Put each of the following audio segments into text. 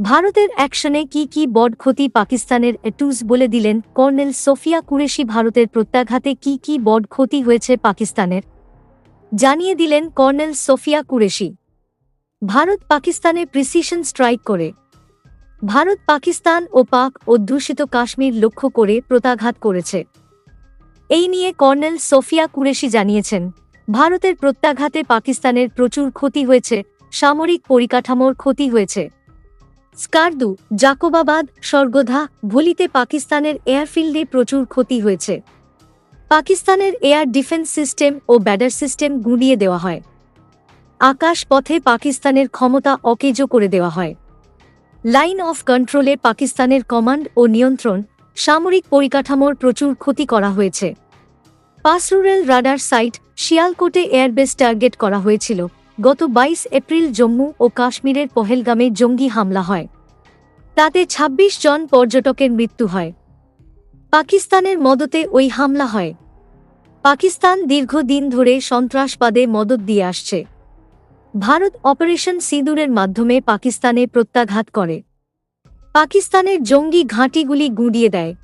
ভারতের অ্যাকশনে কি কি বড ক্ষতি পাকিস্তানের এটুস বলে দিলেন কর্নেল সোফিয়া কুরেশি ভারতের প্রত্যাঘাতে কি কি বড ক্ষতি হয়েছে পাকিস্তানের? জানিয়ে দিলেন কর্নেল সোফিয়া কুরেশি। ভারত পাকিস্তানে প্রিসিশন স্ট্রাইক করে। ভারত পাকিস্তান ও পাক অধ্যুষিত কাশ্মীর লক্ষ্য করে প্রত্যাঘাত করেছে। এই নিয়ে কর্নেল সোফিয়া কুরেশি জানিয়েছেন, ভারতের প্রত্যাঘাতে পাকিস্তানের প্রচুর ক্ষতি হয়েছে, সামরিক পরিকাঠামোর ক্ষতি হয়েছে। স্কার্দু, জাকোবাবাদ, স্বর্গধা, ভুলিতে পাকিস্তানের এয়ারফিল্ডে প্রচুর ক্ষতি হয়েছে। পাকিস্তানের এয়ার ডিফেন্স সিস্টেম ও ব্যাডার সিস্টেম গুঁড়িয়ে দেওয়া হয়। আকাশ পথে পাকিস্তানের ক্ষমতা অকেজো করে দেওয়া হয়। লাইন অফ কন্ট্রোলে পাকিস্তানের কমান্ড ও নিয়ন্ত্রণ, সামরিক পরিকাঠামোর প্রচুর ক্ষতি করা হয়েছে। পাসরুরেল রাডার সাইট, শিয়ালকোটে এয়ারবেস টার্গেট করা হয়েছিল। গত বাইশ এপ্রিল জম্মু ও কাশ্মীরের পহেলগামে জঙ্গি হামলা হয়। তাতে ২৬ জন পর্যটকের মৃত্যু হয়। পাকিস্তানের মদতে ওই হামলা হয়। পাকিস্তান দীর্ঘদিন ধরে সন্ত্রাসবাদে মদত দিয়ে আসছে। ভারত অপারেশন সিঁদুরের মাধ্যমে পাকিস্তানে প্রত্যাঘাত করে। পাকিস্তানের জঙ্গি ঘাঁটিগুলি গুঁড়িয়ে দেয়।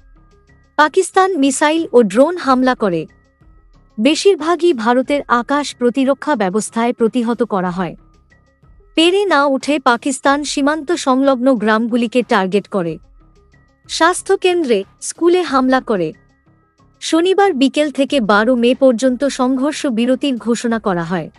পাকিস্তান মিসাইল ও ড্রোন হামলা করে। বেশিরভাগই ভারতের আকাশ প্রতিরক্ষা ব্যবস্থায় প্রতিহত করা হয়। পেরে না উঠে পাকিস্তান সীমান্ত সংলগ্ন গ্রামগুলিকে টার্গেট করে। স্বাস্থ্যকেন্দ্রে স্কুলে হামলা করে। শনিবার বিকেল থেকে বারো মে পর্যন্ত সংঘর্ষ বিরতির ঘোষণা করা হয়।